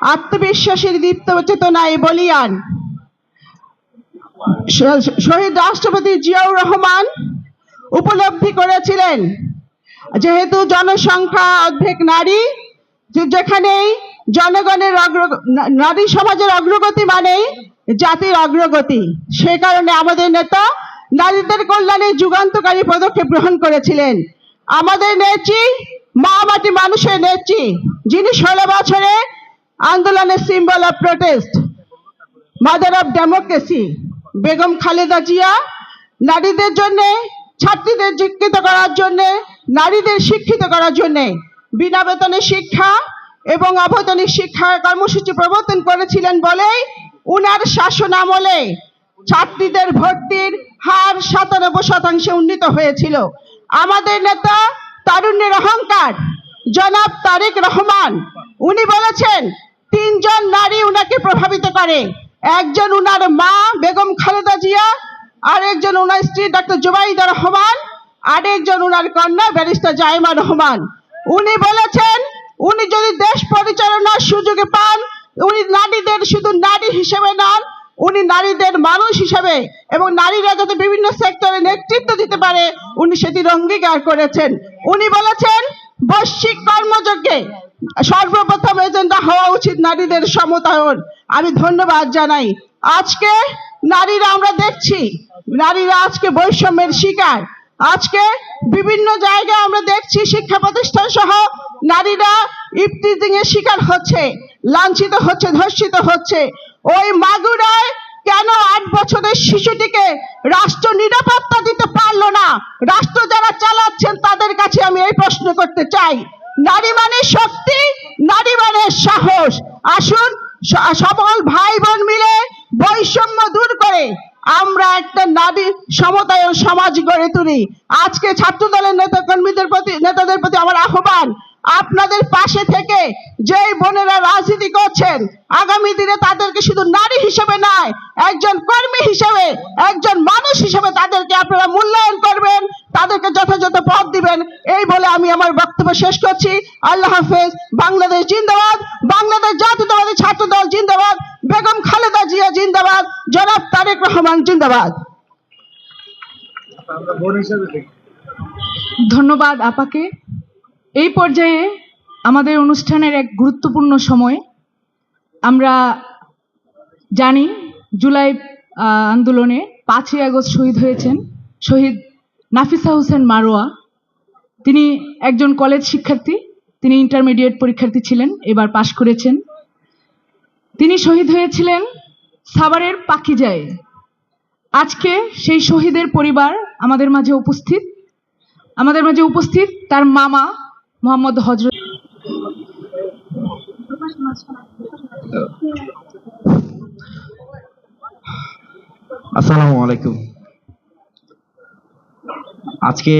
আত্মবিশ্বাসের দীপ্ত চেতনায় বলিয়ান। শহীদ রাষ্ট্রপতি জিয়াউর রহমান উপলব্ধি করেছিলেন যেহেতু জনসংখ্যা অর্ধেক নারী যেখানেই জনগণের অগ্র, নারী সমাজের অগ্রগতি মানেই জাতির অগ্রগতি। সে কারণে আমাদের নেতা নারীদের কল্যাণে যুগান্তকারী পদক্ষেপ গ্রহণ করেছিলেন। আমাদের নেত্রী মা মাটি মানুষের নেত্রী, যিনি ষোলো বছরে আন্দোলনের symbol of protest mother of democracy Begum Khaleda Zia, নারীদের জন্য, ছাত্রীদের শিক্ষিত করার জন্য, নারীদের শিক্ষিত করার জন্য বিনা বেতনে শিক্ষা এবং অবৈতনিক শিক্ষা কর্মসূচি প্রবর্তন করেছিলেন বলেই উনার শাসন আমলে ছাত্রীদের ভর্তির হার সাতানব্বই শতাংশে উন্নীত হয়েছিল। আমাদের নেতা তারুণ্যের অহংকার, জনাব তারেক রহমান, উনি বলেছেন তিনজন নারী উনাকে প্রভাবিত করে। একজন উনার মা, বেগম খালেদা জিয়া আর একজন উনার স্ত্রী, ডক্টর জুবাইদা রহমান আর একজন উনার কন্যা, ব্যারিস্টার জাইমা রহমান। উনি বলেছেন, উনি যদি দেশ পরিচালনার সুযোগে পান, উনি নারীদের শুধু নারী হিসেবে নন, উনি নারীদের মানুষ হিসেবে এবং নারীরা যাতে বিভিন্ন সেক্টরে নেতৃত্ব দিতে পারে, উনি সেটির অঙ্গীকার করেছেন। উনি বলেছেন, বৈশ্বিক কর্মযজ্ঞে সর্বপ্রথম এজেন্ডা হওয়া উচিত নারীদের সমতায়ন। আমি ধন্যবাদ জানাই। আজকে নারীরা আমরা দেখছি, নারীরা আজকে বৈষম্যের শিকার। আজকে বিভিন্ন জায়গায় আমরা দেখছি শিক্ষা প্রতিষ্ঠান সহ নারীরা ইফতিজিং এর শিকার হচ্ছে, লাঞ্ছিত হচ্ছে, ধর্ষিত হচ্ছে। ওই মাগুরায় কেন আট বছরের শিশুটিকে রাষ্ট্র নিরাপত্তা দিতে পারল না? রাষ্ট্র যারা চালাচ্ছেন তাদের কাছে আমি এই প্রশ্ন করতে চাই। নারী মানে শক্তি নারী মানে সাহস। আসুন সকল ভাই বোন মিলে বৈষম্য দূর করে আমরা একটা নারী সমতায়ন সমাজ গড়ে তুলি। আজকে ছাত্র দলের নেতা কর্মীদের প্রতি, নেতাদের প্রতি আমার আহ্বান, আপনাদের পাশে থেকে যেই বোনেরা রাজনীতি করছেন আগামী দিনে তাদেরকে শুধু নারী হিসেবে নয় একজন কর্মী হিসেবে একজন মানুষ হিসেবে তাদেরকে আপনারা মূল্যায়ন করবেন তাদেরকে যথাযথ পদ দিবেন। এই বলে আমি আমার বক্তব্য শেষ করছি। আল্লাহ হাফেজ বাংলাদেশ জিন্দাবাদ বাংলাদেশ জাতীয়তাবাদী ছাত্র দল জিন্দাবাদ বেগম খালেদা জিয়া জিন্দাবাদ জনাব তারেক রহমান জিন্দাবাদ। ধন্যবাদ আপাকে। এই পর্যায়ে আমাদের অনুষ্ঠানের এক গুরুত্বপূর্ণ সময়। আমরা জানি জুলাই আন্দোলনে পাঁচই আগস্ট শহীদ হয়েছেন শহীদ নাফিসা হোসেন মারোয়া। তিনি একজন কলেজ শিক্ষার্থী, তিনি ইন্টারমিডিয়েট পরীক্ষার্থী ছিলেন, এবার পাশ করেছেন। তিনি শহীদ হয়েছিলেন সাভারের পাখিজায় আজকে সেই শহীদের পরিবার আমাদের মাঝে উপস্থিত। আমাদের মাঝে উপস্থিত তার মামা মোহাম্মদ হজরত আসসালামু আলাইকুম। আজকে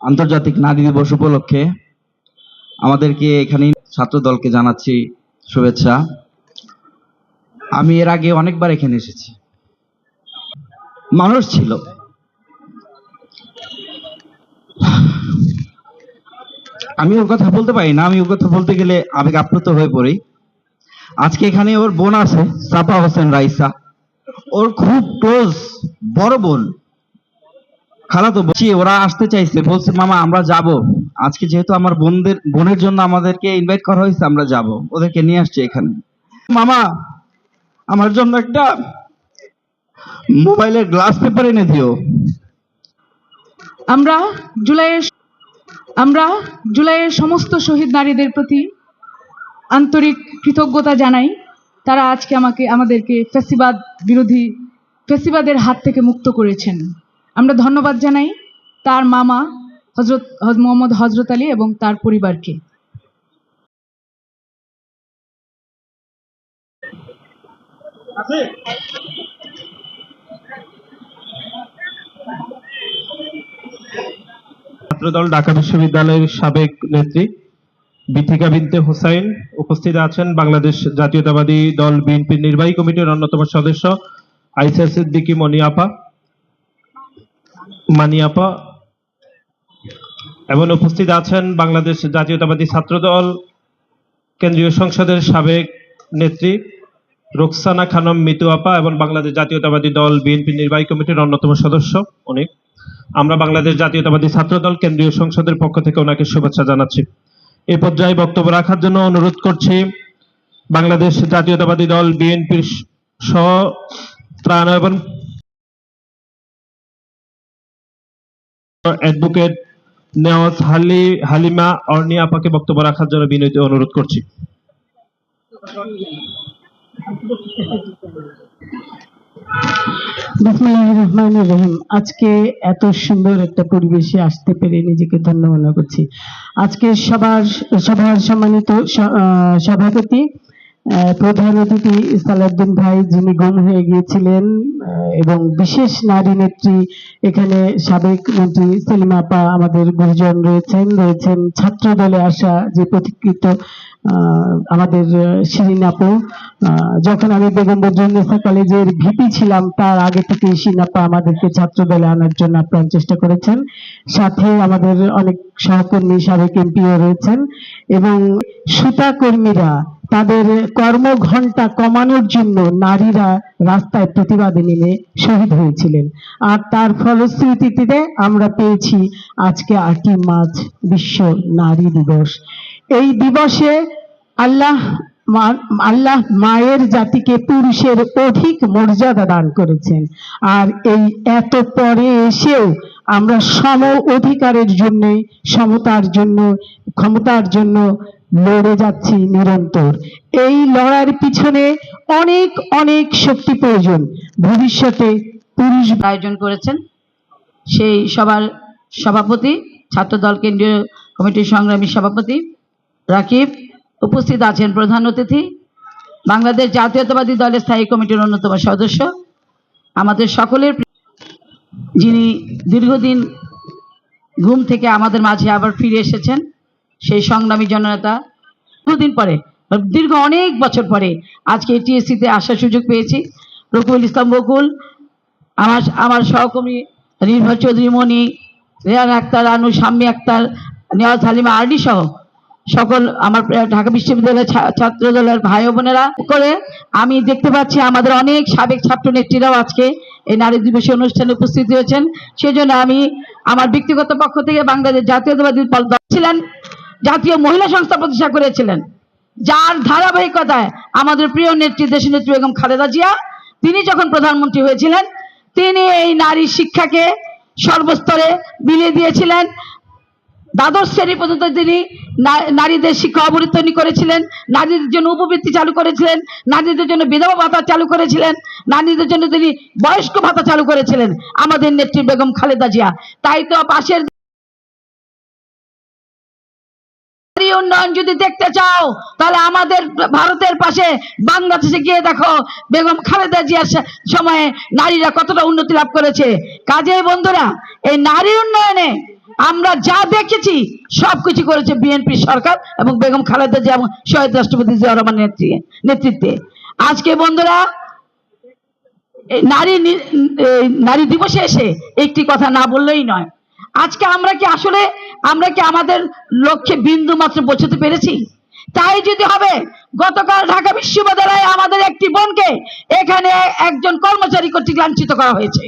আন্তর্জাতিক নারী দিবস উপলক্ষে আমাদেরকে এখানে ছাত্র দলকে জানাচ্ছি শুভেচ্ছা। আমি এর আগে অনেকবার এখানে এসেছি। মানুষ ছিল। আমি ওর কথা বলতে পারি না, আমি ওর কথা বলতে গেলে আবেগ আপ্লুত হয়ে পড়ি। আজকে এখানে ওর বোন আছে, সাফা হোসেন রাইসা। ওর খুব ক্লোজ বড় বোন। খালাতো বলছি ওরা আসতে চাইছে, বলছে, মামা, আমরা যাব। আজকে যেহেতু আমার বোনদের, বোনের জন্য আমাদেরকে ইনভাইট করা হয়েছে, আমরা যাব। ওদেরকে নিয়ে আসছি এখানে। মামা, আমার জন্য একটা মোবাইলের গ্লাস পেপার এনে দিও। আমরা জুলাইয়ের আমরা জুলাইয়ের সমস্ত শহীদ নারীদের প্রতি আন্তরিক কৃতজ্ঞতা জানাই। তারা আজকে আমাকে, আমাদেরকে ফেসিবাদ বিরোধী, ফেসিবাদের হাত থেকে মুক্ত করেছেন। আমরা ধন্যবাদ জানাই তার মামা হজরত, হজ, মোহাম্মদ হজরত আলী এবং তার পরিবারকে। ছাত্রদল, ঢাকা বিশ্ববিদ্যালয়ের সাবেক নেত্রী বিথিকা বিনতে হোসাইন উপস্থিত আছেন। বাংলাদেশ জাতীয়তাবাদী দল বিএনপির নির্বাহী কমিটির অন্যতম সদস্য আইসা সিদ্দিকী মনিয়াপা, মানিয়াপা এবং উপস্থিত আছেন বাংলাদেশ জাতীয়তাবাদী ছাত্রদল কেন্দ্রীয় সংসদের সাবেক নেত্রী রোকসানা খানম মিতু আপা এবং বাংলাদেশ জাতীয়তাবাদী দল বিএনপি নির্বাহী কমিটির অন্যতম সদস্য উনি আমরা বাংলাদেশ জাতীয়তাবাদী ছাত্র দল কেন্দ্রীয় সংসদের পক্ষ থেকে ওনাকে শুভেচ্ছা জানাচ্ছি। এ পর্যায়ে বক্তব্য রাখার জন্য অনুরোধ করছি, বাংলাদেশ জাতীয়তাবাদী দল বিএনপির সহ ত্রাণ এবং অ্যাডভোকেট নেওয়াজ হালি, হালিমা অর্নি আপাকে বক্তব্য রাখার জন্য বিনীত অনুরোধ করছি। আজকে এত সুন্দর একটা পরিবেশে আসতে পেরে নিজেকে করছি। আজকে সবার সভার সম্মানিত সভাপতি প্রধান অতিথি সালাউদ্দিন ভাই যিনি গুম হয়ে গিয়েছিলেন এবং বিশেষ নারী নেত্রী এখানে সাবেক মন্ত্রী সেলিমা আপা আমাদের গুরুজন রয়েছেন রয়েছেন ছাত্র দলে আসা যে প্রতিকৃত আহ, আমাদের শিরিন আপু যখন আমি বেগম বদরুন্নেসা কলেজের ভিপি ছিলাম, তার আগে থেকে শিরিন আপা আমাদেরকে ছাত্র দলে আনার জন্য আপ্রাণ চেষ্টা করেছেন। সাথে আমাদের অনেক সহকর্মী, সাবেক এমপিও রয়েছেন এবং সুতা কর্মীরা তাদের কর্মঘণ্টা কমানোর জন্য নারীরা রাস্তায় প্রতিবাদে নেমে শহীদ হয়েছিলেন। আর তার ফলশ্রুতিতে আমরা পেয়েছি আজকে আটই মার্চ বিশ্ব নারী দিবস। এই দিবসে আল্লাহ আল্লাহ মায়ের জাতিকে পুরুষের অধিক মর্যাদা দান করেছেন। আর এই এত পরে এসেও আমরা সম অধিকারের জন্য, সমতার জন্য, ক্ষমতার জন্য লড়ে যাচ্ছি নিরন্তর। এই লড়াইয়ের পিছনে অনেক অনেক শক্তি প্রয়োজন। ভবিষ্যতে পুরুষ আয়োজন করেছেন সেই সবার সভাপতি, ছাত্রদল কেন্দ্রীয় কমিটির সংগ্রামী সভাপতি রাকিব, উপস্থিত আছেন প্রধান অতিথি, বাংলাদেশ জাতীয়তাবাদী দলের স্থায়ী কমিটির অন্যতম সদস্য, আমাদের সকলের যিনি দীর্ঘদিন ঘুম থেকে আমাদের মাঝে আবার ফিরে এসেছেন, সেই সংগ্রামী জননেতা। দীর্ঘদিন পরে, দীর্ঘ অনেক বছর পরে আজকে টিএসসিতে আসার সুযোগ পেয়েছি। রকুল ইসলাম বকুল, আমার আমার সহকর্মী নির্ভর চৌধুরী মণি, রেহান আক্তার, আনু শাম্মী আক্তার নেওয়াজ হালিমা আরডি সহ সকল আমার ঢাকা বিশ্ববিদ্যালয়ের ছাত্র দলের ভাই বোনেরা, করে আমি দেখতে পাচ্ছি আমাদের অনেক সাবেক ছাত্র নেত্রীরাও আজকে এই নারী দিবস অনুষ্ঠানে উপস্থিত হয়েছেন। সেজন্য আমি আমার ব্যক্তিগত পক্ষ থেকে বাংলাদেশ জাতীয়তাবাদী দল ছিলেন, জাতীয় মহিলা সংস্থা প্রতিষ্ঠা করেছিলেন। যার ধারাবাহিকতায় আমাদের প্রিয় নেত্রী দেশনেত্রী বেগম খালেদা জিয়া, তিনি যখন প্রধানমন্ত্রী হয়েছিলেন, তিনি এই নারী শিক্ষাকে সর্বস্তরে বিলিয়ে দিয়েছিলেন। দ্বাদশ শ্রেণি পর্যন্ত তিনি নারীদের শিক্ষা অবর্তনী করেছিলেন, নারীদের জন্য উপবৃত্তি চালু করেছিলেন, নারীদের জন্য বিধবা ভাতা চালু করেছিলেন, নারীদের জন্য তিনি বয়স্ক ভাতা চালু করেছিলেন, আমাদের নেত্রী বেগম খালেদা জিয়া। তাই তো পাশের উন্নয়ন যদি দেখতে চাও, তাহলে আমাদের ভারতের পাশে বাংলাদেশে গিয়ে দেখো, বেগম খালেদা জিয়ার সময়ে নারীরা কতটা উন্নতি লাভ করেছে। কাজেই বন্ধুরা, এই নারী উন্নয়নে আমরা যা দেখেছি, সবকিছু করেছে বিএনপি সরকার এবং বেগম খালেদা জিয়া এবং শহীদ রাষ্ট্রপতি জিয়া রহমান নেতৃত্বে আজকে বন্ধুরা নারী নারী দিবসে এসে একটি কথা না বললেই নয়। আজকে আমরা কি আসলে, আমরা কি আমাদের লক্ষ্যে বিন্দু মাত্র পৌঁছতে পেরেছি? তাই যদি হবে, গতকাল ঢাকা বিশ্ববিদ্যালয়ে আমাদের একটি বোনকে এখানে একজন কর্মচারী কর্তৃক লাঞ্ছিত করা হয়েছে।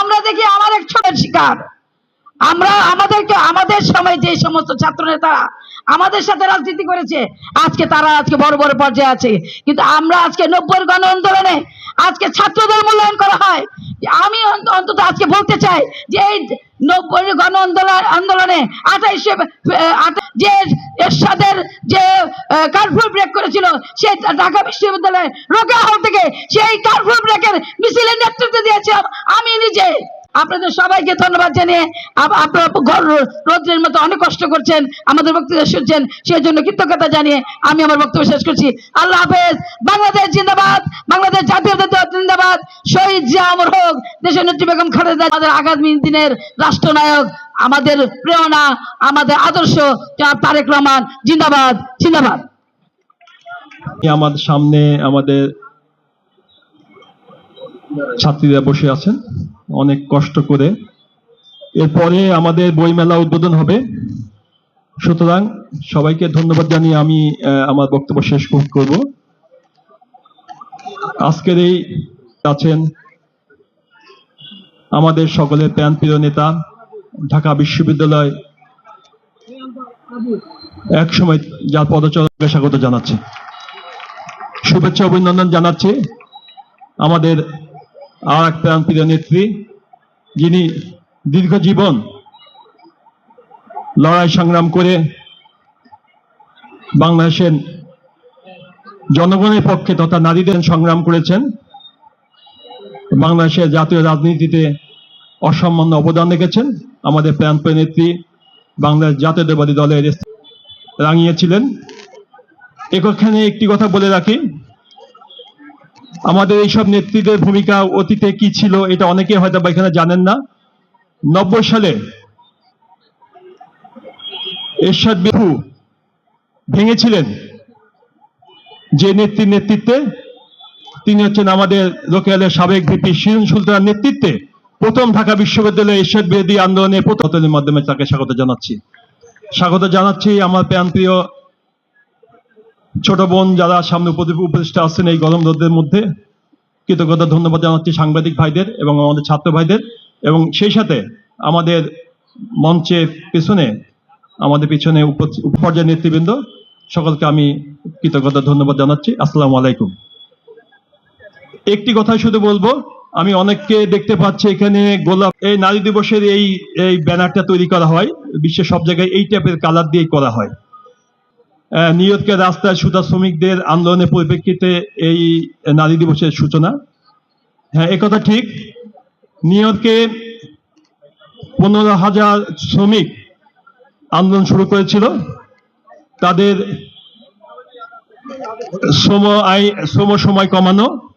আমরা দেখি আমার এক ছোটের শিকার। আমরা আমাদেরকে, আমাদের সময় যে সমস্ত ছাত্র নেতারা আমাদের সাথে রাজনীতি করেছে, আজকে তারা আজকে বড় বড় পর্যায়ে আছে। কিন্তু আমরা আজকে নব্বই গণ আন্দোলনে আজকে ছাত্রদের মূল্যায়ন করা হয়। আমি অন্তত আজকে বলতে চাই যে এই নব্বই গণ আন্দোলন, আন্দোলনে আঠাইশে যে এরশাদের যে কার্ফিউ ব্রেক করেছিল সেই ঢাকা বিশ্ববিদ্যালয়ে রোকা হল থেকে সেই কার্ফিউ ব্রেকের মিছিলের নেতৃত্ব দিয়েছিলাম আমি নিজে। আপনাদের সবাইকে ধন্যবাদ জানিয়ে আপ- আপনারা ঘর রৌদ্রের মতো অনেক কষ্ট করছেন, আমাদের বক্তব্য শুনছেন সেই জন্য কৃতজ্ঞতা জানিয়ে আমি আমার বক্তব্য শেষ করছি। আল্লাহ হাফেজ, বাংলাদেশ জিন্দাবাদ, বাংলাদেশ জাতীয় জিন্দাবাদ, শহীদ জিয়া অমর হোক, দেশের নেত্রী বেগম খালেদা আগামী দিনের রাষ্ট্রনায়ক, আমাদের প্রেরণা, আমাদের আদর্শ তারেক রহমান, জিন্দাবাদ জিন্দাবাদ। আমাদের সামনে আমাদের ছাত্রীরা বসে আছেন। অনেক কষ্ট করে। এরপরে আমাদের বইমেলা উদ্বোধন হবে। সুতরাং সবাইকে ধন্যবাদ জানিয়ে আমি আমার বক্তব্য শেষ করব। আজকের এই আছেন আমাদের সকলের প্রাণপ্রিয় নেতা, ঢাকা বিশ্ববিদ্যালয় এক সময় যার পদচারণকে স্বাগত জানাচ্ছি। শুভেচ্ছা, অভিনন্দন জানাচ্ছি আমাদের আর এক প্রাণপ্রিয় নেত্রী, যিনি দীর্ঘ জীবন লড়াই সংগ্রাম করে বাংলাদেশের জনগণের পক্ষে তথা নারীদের সংগ্রাম করেছেন। বাংলাদেশের জাতীয় রাজনীতিতে অসামান্য অবদান রেখেছেন। আমাদের প্রাণপ্রিয় নেত্রী বাংলাদেশ জাতীয়তাবাদী দলের রাঙিয়েছিলেন। এখানে একটি কথা বলে রাখি আমাদের এইসব নেত্রীদের ভূমিকা অতীতে কি ছিল এটা অনেকে হয়তো বা এখানে জানেন না। নব্বই সালে এরশাদ বিহু ভেঙেছিলেন যে নেত্রীর নেতৃত্বে, তিনি হচ্ছেন আমাদের লোকেলের সাবেক ভিপি শিরুন সুলতানের নেতৃত্বে প্রথম ঢাকা বিশ্ববিদ্যালয়ে এরশাদ বিরোধী আন্দোলনে প্রতনের মাধ্যমে তাকে স্বাগত জানাচ্ছি। স্বাগত জানাচ্ছি আমার প্রাণপ্রিয় ছোট বোন যারা সামনে উপদেষ্টা আছেন এই গরম রোদের মধ্যে কৃতজ্ঞতা, ধন্যবাদ জানাচ্ছি সাংবাদিক ভাইদের এবং আমাদের ছাত্র ভাইদের। এবং সেই সাথে আমাদের মঞ্চে পেছনে আমাদের পিছনে উপপর্যায় নেতৃবৃন্দ, সকলকে আমি কৃতজ্ঞতা, ধন্যবাদ জানাচ্ছি। আসসালামু আলাইকুম। একটি কথা শুধু বলব, আমি অনেককে দেখতে পাচ্ছি এখানে গোলাপ এই নারী দিবসের এই এই ব্যানারটা তৈরি করা হয়, বিশ্বের সব জায়গায় এই টাইপের কালার দিয়েই করা হয়। ইয়র্কের রাস্তায় সুতা শ্রমিকদের আন্দোলনের পরিপ্রেক্ষিতে এই নারী দিবসের সূচনা। হ্যাঁ একথা ঠিক। নিউ ইয়র্কে পনেরো হাজার শ্রমিক আন্দোলন শুরু করেছিল। তাদের শ্রম আই শ্রম সময় কমানো,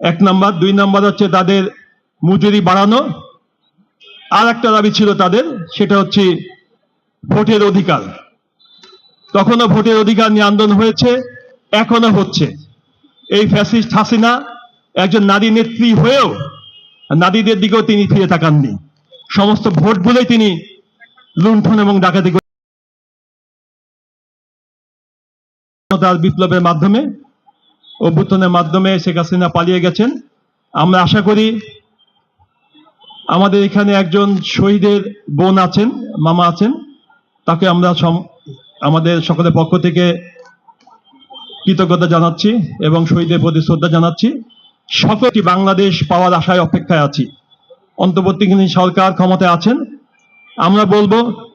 এক নাম্বার। দুই নাম্বার হচ্ছে তাদের মজুরি বাড়ানো। আর একটা দাবি ছিল তাদের, সেটা হচ্ছে ভোটের অধিকার। তখনও ভোটের অধিকার নিয়ে আন্দোলন হয়েছে এখনও হচ্ছে। এই ফ্যাসিস্ট হাসিনা একজন নারী নেত্রী হয়েও নারীদের দিকেও তিনি ফিরে তাকাননি। সমস্ত ভোটগুলোই তিনি লুণ্ঠন এবং ডাকাতি তার বিপ্লবের মাধ্যমে, অভ্যুত্থানের মাধ্যমে শেখ হাসিনা পালিয়ে গেছেন। আমরা আশা করি আমাদের এখানে একজন শহীদের বোন আছেন, মামা আছেন, তাকে আমরা আমাদের সকলের পক্ষ থেকে কৃতজ্ঞতা জানাচ্ছি এবং শহীদের প্রতি শ্রদ্ধা জানাচ্ছি। সকলটি বাংলাদেশ পাওয়ার আশায় অপেক্ষায় আছি। অন্তর্বর্তীকালীন সরকার ক্ষমতায় আছেন। আমরা বলব,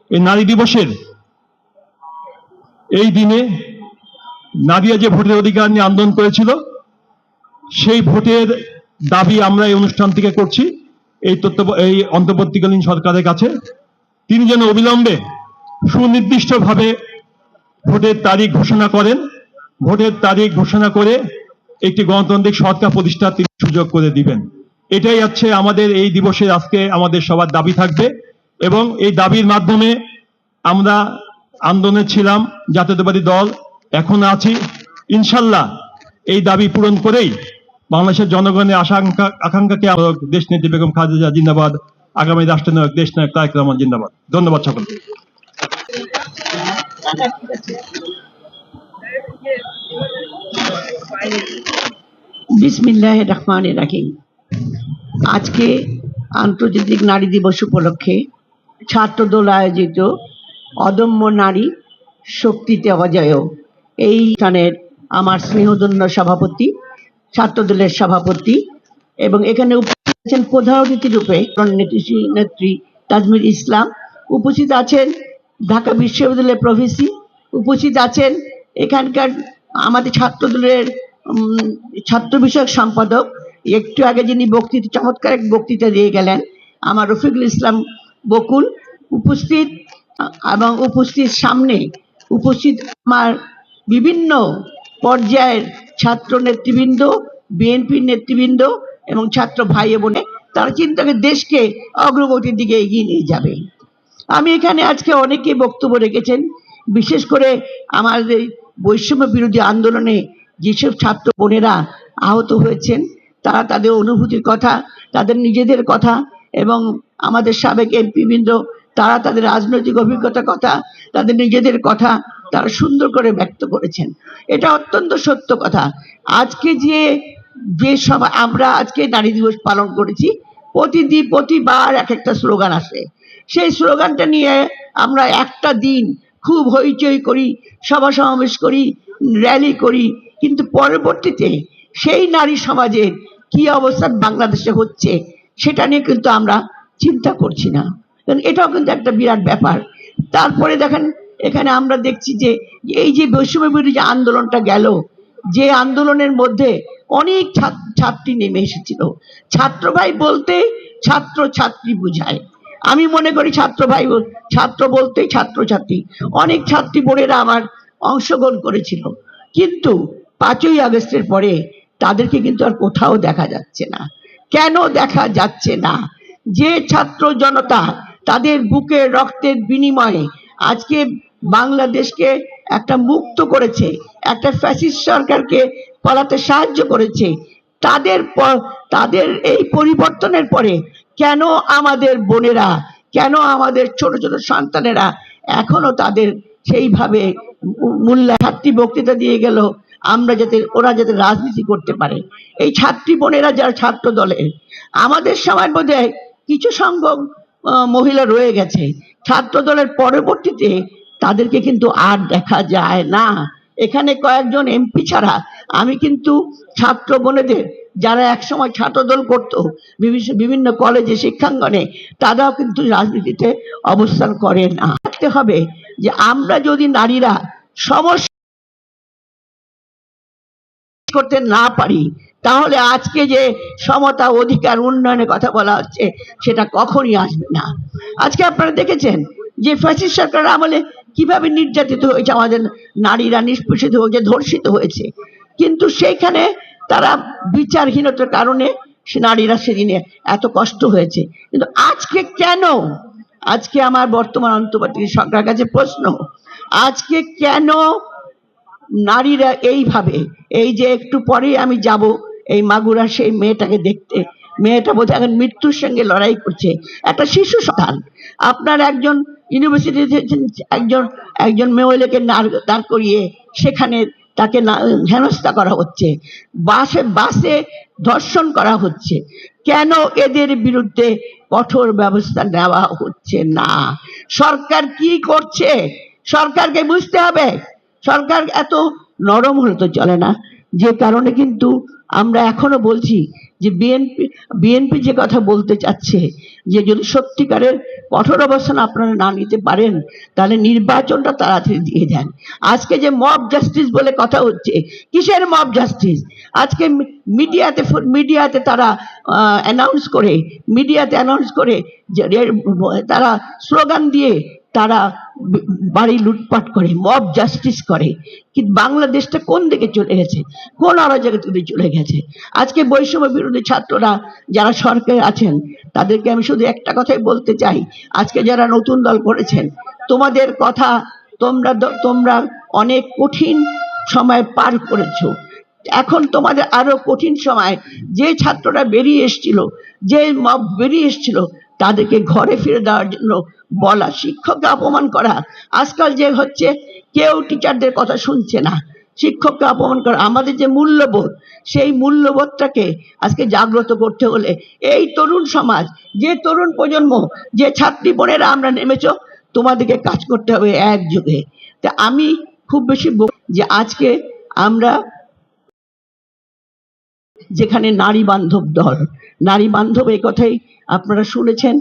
এই নারী দিবসের এই দিনে নাদিয়া যে ভোটের অধিকার নিয়ে আন্দোলন করেছিল, সেই ভোটের দাবি আমরা এই অনুষ্ঠান থেকে করছি। এই তথ্য, এই অন্তর্বর্তীকালীন সরকারের কাছে। তিনি যেন অবিলম্বে সুনির্দিষ্টভাবে ভোটের তারিখ ঘোষণা করেন। ভোটের তারিখ ঘোষণা করে একটি গণতান্ত্রিক সরকার প্রতিষ্ঠার তিনি সুযোগ করে দিবেন। এটাই হচ্ছে আমাদের এই দিবসের আজকে আমাদের সবার দাবি থাকবে এবং এই দাবির মাধ্যমে আমরা আন্দোলনে ছিলাম, জাতীয়তাবাদী দল, এখন আছি। ইনশাল্লাহ এই দাবি পূরণ করেই বাংলাদেশের জনগণের আশঙ্কা, আকাঙ্ক্ষাকে আমরা দেশ নেত্রী বেগম খালেদা জিন্দাবাদ, আগামী রাষ্ট্রনায়ক দেশ নায়ক তারেক রহমান জিন্দাবাদ। ধন্যবাদ সকলকে। বিসমিল্লাহ রহমান রাহিম। আজকে আন্তর্জাতিক নারী দিবস উপলক্ষে ছাত্রদল আয়োজিত অদম্য নারী শক্তিতে অজয়। এই স্থানের আমার স্নেহধন্য সভাপতি, ছাত্রদলের সভাপতি এবং এখানে উপস্থিত আছেন প্রধান অতিথি রূপে নেত্রী নেত্রী তাজমির ইসলাম। উপস্থিত আছেন ঢাকা বিশ্ববিদ্যালয়ের প্রভিসি উপস্থিত আছেন এখানকার আমাদের ছাত্রদলের ছাত্র বিষয়ক সম্পাদক। একটু আগে যিনি বক্তৃতা, চমৎকার এক বক্তৃতা দিয়ে গেলেন, আমার রফিকুল ইসলাম বকুল উপস্থিত, এবং উপস্থিত সামনে উপস্থিত আমার বিভিন্ন পর্যায়ের ছাত্র নেতৃবৃন্দ বিএনপির নেতৃবৃন্দ এবং ছাত্র ভাই বোনে, তারা চিন্তাকে দেশকে অগ্রগতির দিকে এগিয়ে নিয়ে যাবে। আমি এখানে আজকে অনেকে বক্তব্য রেখেছেন, বিশেষ করে আমাদের বৈষম্য বিরোধী আন্দোলনে যেসব ছাত্র বোনেরা আহত হয়েছেন, তারা তাদের অনুভূতির কথা, তাদের নিজেদের কথা এবং আমাদের সাবেক এমপি বৃন্দ তারা তাদের রাজনৈতিক অভিজ্ঞতার কথা, তাদের নিজেদের কথা তারা সুন্দর করে ব্যক্ত করেছেন। এটা অত্যন্ত সত্য কথা। আজকে যে যে সভা, আমরা আজকে নারী দিবস পালন করেছি, প্রতিদিন, প্রতিবার এক একটা স্লোগান আসে। সেই স্লোগানটা নিয়ে আমরা একটা দিন খুব হইচই করি সভা সমাবেশ করি র্যালি করি, কিন্তু পরবর্তীতে সেই নারী সমাজের কি অবস্থা বাংলাদেশে হচ্ছে সেটা নিয়ে কিন্তু আমরা চিন্তা করছি না। কারণ এটাও কিন্তু একটা বিরাট ব্যাপার। তারপরে দেখেন, এখানে আমরা দেখছি যে এই যে বৈষম্য বিরোধী যে আন্দোলনটা গেল, যে আন্দোলনের মধ্যে অনেক ছাত্রী নেমে এসেছিল। ছাত্র ভাই বলতে ছাত্র ছাত্রী বুঝায়। আমি মনে করি ছাত্র ভাই ছাত্র বলতেই ছাত্র ছাত্রী অনেক ছাত্রী বোনেরা আমার অংশগ্রহণ করেছিল। কিন্তু পাঁচই আগস্টের পরে তাদেরকে কিন্তু আর কোথাও দেখা যাচ্ছে না। কেন দেখা যাচ্ছে না? যে ছাত্র জনতা তাদের বুকে রক্তের বিনিময়ে আজকে বাংলাদেশকে একটা মুক্ত করেছে, একটা ফ্যাসিস্ট সরকারকে পালাতে সাহায্য করেছে, তাদের তাদের এই পরিবর্তনের পরে কেন আমাদের বোনেরা, কেন আমাদের ছোট ছোট সন্তানেরা এখনও তাদের সেইভাবে মূল্যা ছাত্রী বক্তৃতা দিয়ে গেল, আমরা যাতে, ওরা যাতে রাজনীতি করতে পারে। এই ছাত্রী বোনেরা যারা ছাত্র দলের আমাদের সময়ের মধ্যে কিছু সংখ্যক মহিলা রয়ে গেছে। ছাত্র দলের পরবর্তীতে তাদেরকে কিন্তু আর দেখা যায় না। এখানে কয়েকজন এমপি ছাড়া আমি কিন্তু ছাত্র বোনেদের যারা একসময় ছাত্রদল করতো, বিভিন্ন কলেজে শিক্ষাঙ্গনে, তারাও কিন্তু রাজনীতিতে অবস্থান করে না। থাকতে হবে যে আমরা যদি নারীরা সমস্যা করতে না পারি, তাহলে আজকে যে সমতা, অধিকার, উন্নয়নের কথা বলা হচ্ছে, সেটা কখনই আসবে না। আজকে আপনারা দেখেছেন যে ফ্যাসিস্ট সরকার আমলে কীভাবে নির্যাতিত হয়েছে আমাদের নারীরা, নিষ্পেষিত হয়েছে, ধর্ষিত হয়েছে। কিন্তু সেইখানে তারা বিচারহীনতার কারণে নারীরা সেদিনে এত কষ্ট হয়েছে। কিন্তু আজকে কেন? আজকে আমার বর্তমান অন্তর্বর্তী সরকারের কাছে প্রশ্ন, আজকে কেন নারীরা এইভাবে, এই যে একটু পরে আমি যাব, এই মাগুরা সেই মেয়েটাকে দেখতে। মেয়েটা বোধ এখন মৃত্যুর সঙ্গে লড়াই করছে। একটা শিশু সন্তান। আপনার একজন ইউনিভার্সিটি একজন একজন নার- দাঁড় করিয়ে সেখানে তাকে হেনস্থা করা হচ্ছে। বাসে বাসে ধর্ষণ করা হচ্ছে। কেন এদের বিরুদ্ধে কঠোর ব্যবস্থা নেওয়া হচ্ছে না? সরকার কি করছে? সরকারকে বুঝতে হবে। সরকার এত নরম হলে তো চলে না। যে কারণে কিন্তু আমরা এখনও বলছি যে বিএনপি বিএনপি যে কথা বলতে চাচ্ছে, যে যদি সত্যিকারের কঠোর অবস্থান আপনারা না নিতে পারেন, তাহলে নির্বাচনটা তাড়াতাড়ি দিয়ে দেন। আজকে যে মব জাস্টিস বলে কথা হচ্ছে, কিসের মব জাস্টিস আজকে মিডিয়াতে মিডিয়াতে তারা অ্যানাউন্স করে, মিডিয়াতে অ্যানাউন্স করে তারা স্লোগান দিয়ে তারা বাড়ি লুটপাট করে, মব জাস্টিস করে। কিন্তু বাংলাদেশটা কোন দিকে চলে গেছে? কোন অরাজকের দিকে চলে গেছে? আজকে বৈষম্য বিরোধী ছাত্ররা যারা সরকারে আছেন, তাদেরকে আমি শুধু একটা কথাই বলতে চাই। আজকে যারা নতুন দল করেছেন, তোমাদের কথা তোমরা তোমরা অনেক কঠিন সময় পার করেছ। এখন তোমাদের আরও কঠিন সময়। যে ছাত্ররা বেরিয়ে এসেছিল, যে মব বেরিয়ে এসেছিল, তাদেরকে ঘরে ফিরে দেওয়ার জন্য বলা, শিক্ষককে অপমান করা। আজকাল যে হচ্ছে, কেউ টিচারদের কথা শুনছে না। শিক্ষককে অপমান করা, আমাদের যে মূল্যবোধ, সেই মূল্যবোধটাকে আজকে জাগ্রত করতে হলে এই তরুণ সমাজ, যে তরুণ প্রজন্ম, যে ছাত্রী বোনেরা আমরা নেমেছ, তোমাদেরকে কাজ করতে হবে একযোগে। তা আমি খুব বেশি যে আজকে আমরা যেখানে নারী বান্ধব দল, নারী বান্ধব এই কথাই আপনারা শুনেছেন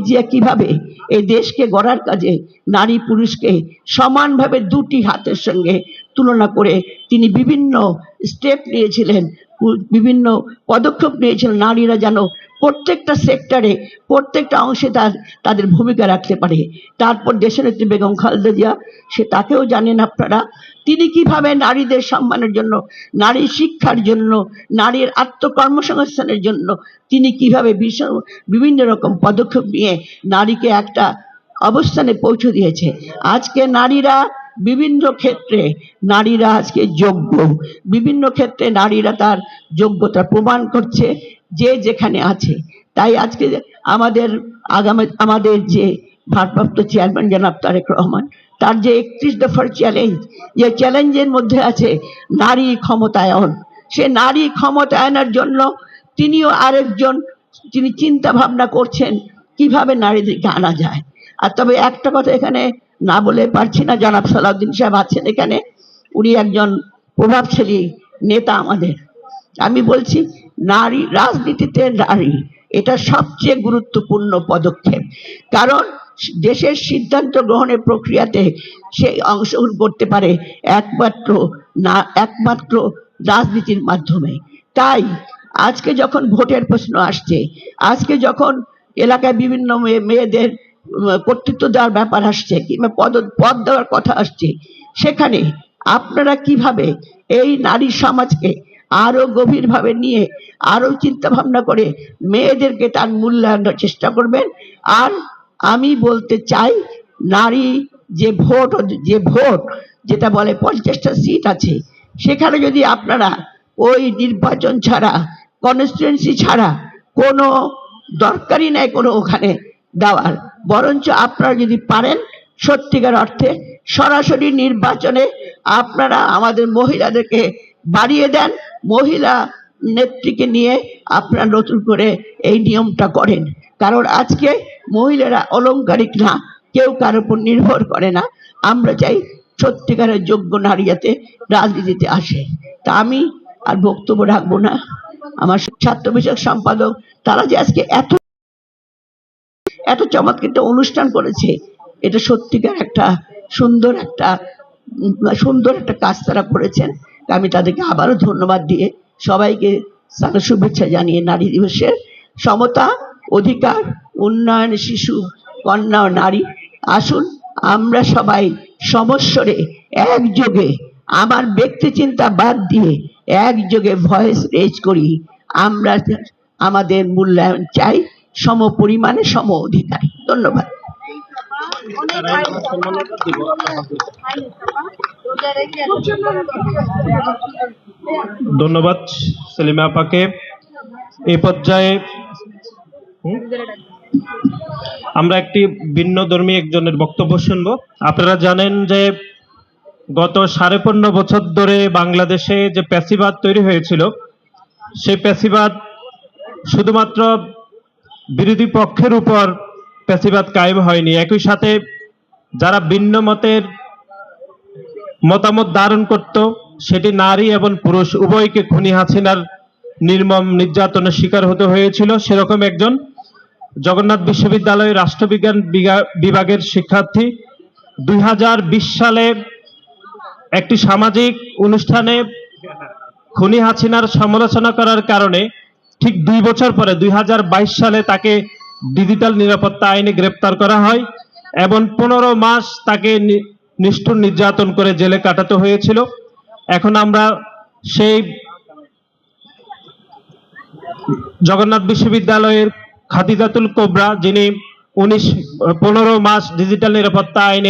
জিয়া কীভাবে এই দেশকে গড়ার কাজে নারী পুরুষকে সমানভাবে দুটি হাতের সঙ্গে তুলনা করে তিনি বিভিন্ন স্টেপ নিয়েছিলেন বিভিন্ন পদক্ষেপ নিয়েছিলেন নারীরা যেন প্রত্যেকটা সেক্টরে প্রত্যেকটা অংশে তার, তাদের ভূমিকা রাখতে পারে। তারপর দেশনেত্রী বেগম খালেদা জিয়া, সে তাকেও জানেন আপনারা, তিনি কীভাবে নারীদের সম্মানের জন্য, নারী শিক্ষার জন্য, নারীর আত্মকর্মসংস্থানের জন্য, তিনি কীভাবে বিভিন্ন রকম পদক্ষেপ নিয়ে নারীকে একটা অবস্থানে পৌঁছে দিয়েছে। আজকে নারীরা বিভিন্ন ক্ষেত্রে নারীরা আজকে যোগ্য। বিভিন্ন ক্ষেত্রে নারীরা তার যোগ্যতা প্রমাণ করছে, যে যেখানে আছে। তাই আজকে আমাদের আগামী, আমাদের যে ভারপ্রাপ্ত চেয়ারম্যান জনাব তারেক রহমান, তার যে একত্রিশ দফার চ্যালেঞ্জ যে চ্যালেঞ্জের মধ্যে আছে নারী ক্ষমতায়ন। সে নারী ক্ষমতায়নের জন্য তিনিও আরেকজন, তিনি চিন্তা ভাবনা করছেন কীভাবে নারীদেরকে আনা যায়। আর তবে একটা কথা এখানে না বলে পারছি না। জনাব সালাউদ্দিন সাহেব আছেন এখানে। উনি একজন প্রভাবশালী নেতা আমাদের। আমি বলছি, নারী, রাজনীতিতে নারী, এটা সবচেয়ে গুরুত্বপূর্ণ পদক্ষেপ। কারণ দেশের সিদ্ধান্ত গ্রহণের প্রক্রিয়াতে সে অংশগ্রহণ করতে পারে একমাত্র না, একমাত্র রাজনীতির মাধ্যমে। তাই আজকে যখন ভোটের প্রশ্ন আসছে, আজকে যখন এলাকায় বিভিন্ন মেয়ে- মেয়েদের কর্তৃত্ব দেওয়ার ব্যাপার আসছে কিংবা পদ পদ দেওয়ার কথা আসছে। সেখানে আপনারা কীভাবে এই নারী সমাজকে আরও গভীরভাবে নিয়ে, আরও চিন্তা ভাবনা করে মেয়েদেরকে তার মূল্যায়নের চেষ্টা করবেন? আর আমি বলতে চাই, নারী যে ভোট যে ভোট, যেটা বলে পঞ্চাশটা সিট আছে, সেখানে যদি আপনারা ওই নির্বাচন ছাড়া কনস্টিটুয়েন্সি ছাড়া কোনো দরকারই নাই কোনো ওখানে দেওয়ার বরঞ্চ আপনারা যদি পারেন, সত্যিকার অর্থে সরাসরি নির্বাচনে আপনারা আমাদের মহিলাদেরকে বাড়িয়ে দেন, মহিলা নেত্রীকে নিয়ে আপনারা নতুন করে এই নিয়মটা করেন। কারণ আজকে মহিলারা অলংকারিক না, কেউ কার উপর নির্ভর করে না। আমরা চাই সত্যিকারের যোগ্য নারী যাতে রাজনীতিতে আসে। তা আমি আর বক্তব্য রাখব না। আমার ছাত্র বিষয়ক সম্পাদক তারা যে আজকে এত এত চমৎকার একটা অনুষ্ঠান করেছে। এটা সত্যিকার একটা সুন্দর একটা সুন্দর একটা কাজ তারা করেছেন। আমি তাদেরকে আবারও ধন্যবাদ দিয়ে সবাইকে সারা শুভেচ্ছা জানিয়ে নারী দিবসের সমতা, অধিকার, উন্নয়ন, শিশু, কন্যা নারী, আসুন আমরা সবাই সমস্বরে একযোগে আমার ব্যক্তি চিন্তা বাদ দিয়ে একযোগে ভয়েস রেজ করি। আমরা আমাদের মূল্যায়ন চাই। সম পরিমাণে সম অধিকার ধন্যবাদ। ধন্যবাদ সেলিমা আপাকে। এই পর্যায়ে আমরা একটি ভিন্ন ধর্মী একজনের বক্তব্য শুনব। আপনারা জানেন যে গত সাড়ে পনেরো বছর ধরে বাংলাদেশে যে প্যাসিবাদ তৈরি হয়েছিল, সেই প্যাসিবাদ শুধুমাত্র বিরোধী পক্ষের উপর প্যাসিবাদ কায়েম হয়নি। একই সাথে যারা ভিন্ন মতের মতামত ধারণ করত, সেটি নারী এবং পুরুষ, উভয়কে খুনি হাসিনার নির্মম নির্যাতনের শিকার হতে হয়েছিল। সেরকম একজন জগন্নাথ বিশ্ববিদ্যালয়ের রাষ্ট্রবিজ্ঞান বিভাগের শিক্ষার্থী। দুই হাজার বিশ সালে একটি সামাজিক অনুষ্ঠানে খুনি হাসিনার সমালোচনা করার কারণে ঠিক দুই বছর পরে, দুই হাজার বাইশ সালে তাকে ডিজিটাল নিরাপত্তা আইনে গ্রেপ্তার করা হয় এবং পনেরো মাস তাকে নিষ্ঠুর নির্যাতন করে জেলে কাটাতে হয়েছিল। এখন আমরা সেই জগন্নাথ বিশ্ববিদ্যালয়ের খাদিজাতুল কোবরা, যিনি উনিশ, পনেরো মাস ডিজিটাল নিরাপত্তা আইনে